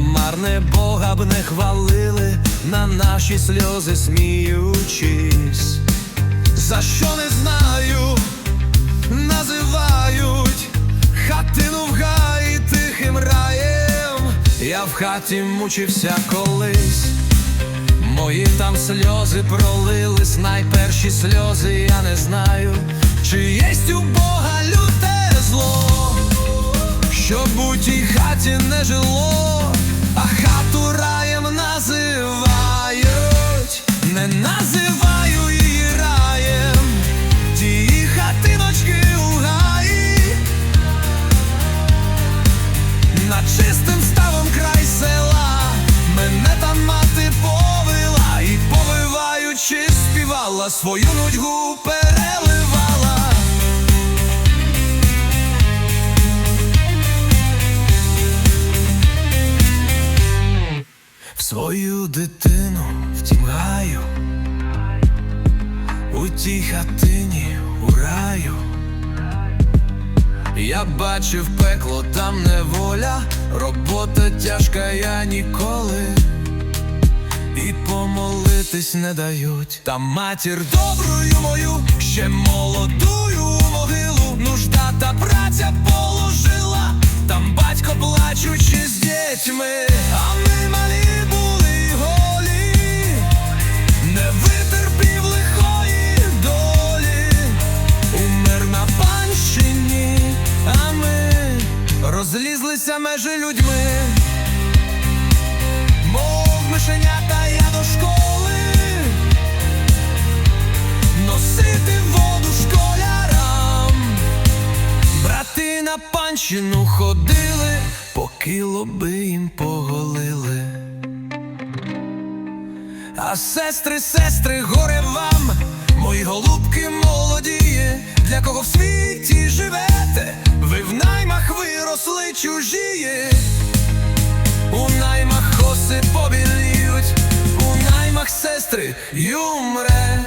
марне Бога б не хвалили, на наші сльози сміючись. За що не знаю, називають хатину в гаї тихим раєм. Я в хаті мучився колись. Мої там сльози пролились, найперші сльози, я не знаю, чи єсть у Бога люте хаті не жило, а хату раєм називають, не називаю її раєм, тії хатиночки у гаї, над чистим ставом край села. Мене там мати повела і повиваючи співала, свою нудьгу переливала. Свою дитину в гаю, у тій хатині у раю. Я бачив пекло, там неволя, робота тяжка, я ніколи. І помолитись не дають. Та матір добрую мою, ще молодую у могилу, нужда та праця положила, там батько плачучи з дітьми, панщину ходили, поки лоби їм поголили. А сестри, сестри, горе вам, мої голубки молодії, для кого в світі живете, ви в наймах виросли чужії, у наймах коси побіліють, у наймах сестри й умре